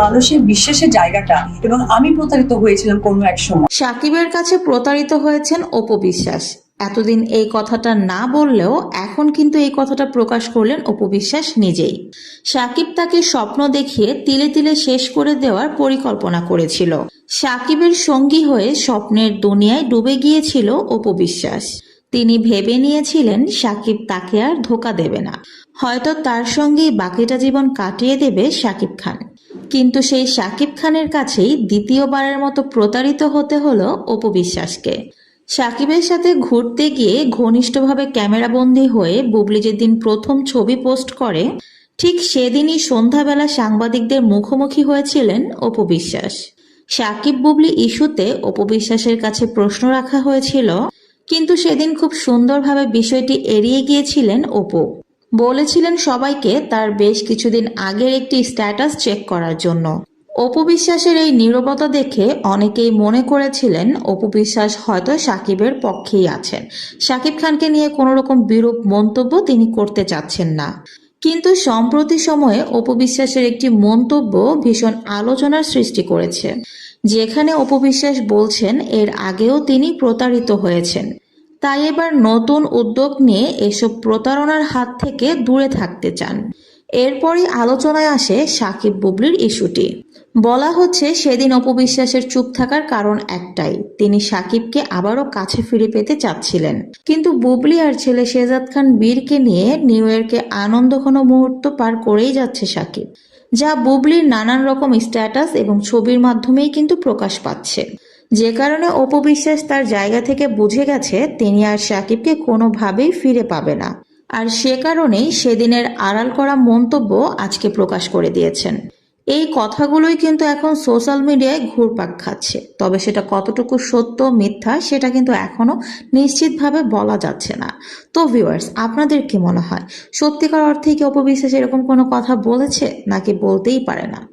মানুষের বিশ্বাসের জায়গাটা। এবং আমি প্রতারিত হয়েছিলাম কোনো এক সময়। সাকিবের কাছে প্রতারিত হয়েছেন অপু বিশ্বাস। এতদিন এই কথাটা না বললেও এখন কিন্তু এই কথাটা প্রকাশ করলেন অপু বিশ্বাস নিজেই। সাকিব তাকে স্বপ্ন দেখিয়ে তিলে তিলে শেষ করে দেওয়ার পরিকল্পনা করেছিল। সাকিবের সঙ্গী হয়ে স্বপ্নের দুনিয়ায় ডুবে গিয়েছিল অপু বিশ্বাস। তিনি ভেবে নিয়েছিলেন সাকিব তাকে আর ধোকা দেবে না। হয়তো তার সঙ্গেই বাকিটা জীবন কাটিয়ে দেবে সাকিব খান। কিন্তু সেই সাকিব খানের কাছেই দ্বিতীয়বারের মতো প্রতারিত হতে হলো অপু বিশ্বাসকে। সাকিবের সাথে ঘুরতে গিয়ে ঘনিষ্ঠভাবে ক্যামেরাবন্দি হয়ে বুবলি যেদিন প্রথম ছবি পোস্ট করে, ঠিক সেদিনই সন্ধ্যাবেলা সাংবাদিকদের মুখোমুখি হয়েছিলেন অপু বিশ্বাস। সাকিব বুবলি ইস্যুতে অপু বিশ্বাসের কাছে প্রশ্ন রাখা হয়েছিল, কিন্তু সেদিন খুব সুন্দরভাবে বিষয়টি এড়িয়ে গিয়েছিলেন অপু। বলেছিলেন সবাইকে তার বেশ কিছুদিন আগের একটি স্ট্যাটাস চেক করার জন্য। অপু বিশ্বাসের এই নীরবতা দেখে অনেকেই মনে করেছিলেন অপু বিশ্বাস হয়তো সাকিবের পক্ষেই আছেন। সাকিব খানকে নিয়ে কোনো রকম বিরূপ মন্তব্য তিনি করতে চাচ্ছেন না। কিন্তু সম্প্রতি সময়ে অপু বিশ্বাসের একটি মন্তব্য ভীষণ আলোচনার সৃষ্টি করেছে, যেখানে অপু বিশ্বাস বলছেন, এর আগেও তিনি প্রতারিত হয়েছেন। তাই এবার নতুন উদ্যোগ নিয়ে এসব প্রতারণার হাত থেকে দূরে থাকতে চান। এরপরই আলোচনায় আসে সাকিব বুবলির ইস্যুটি। বলা হচ্ছে, সেদিন অপবিশ্বাসের চুপ থাকার কারণ একটাই, তিনি সাকিবকে আবারও কাছে ফিরে পেতে চাচ্ছিলেন। কিন্তু বুবলি আর ছেলে শেজাদ খান বীরকে নিয়ে নিউ ইয়র্কে আনন্দঘন মুহূর্ত পার করেই যাচ্ছে সাকিব, যা বুবলির নানান রকম স্ট্যাটাস এবং ছবির মাধ্যমেই কিন্তু প্রকাশ পাচ্ছে। যে কারণে অপবিশ্বাস তার জায়গা থেকে বুঝে গেছে তিনি আর সাকিবকে কোনোভাবেই ফিরে পাবে না। আর সে কারণেই সেদিনের আড়াল করা মন্তব্য আজকে প্রকাশ করে দিয়েছেন। এই কথাগুলোই কিন্তু এখন সোশ্যাল মিডিয়ায় ঘুরপাক খাচ্ছে। তবে সেটা কতটুকু সত্য, মিথ্যা, সেটা কিন্তু এখনও নিশ্চিতভাবে বলা যাচ্ছে না। তো ভিউয়ার্স আপনাদের কি মনে হয়? সত্যিকার অর্থে কি অপবিশ্বাস এরকম কোনো কথা বলেছে? নাকি বলতেই পারে না?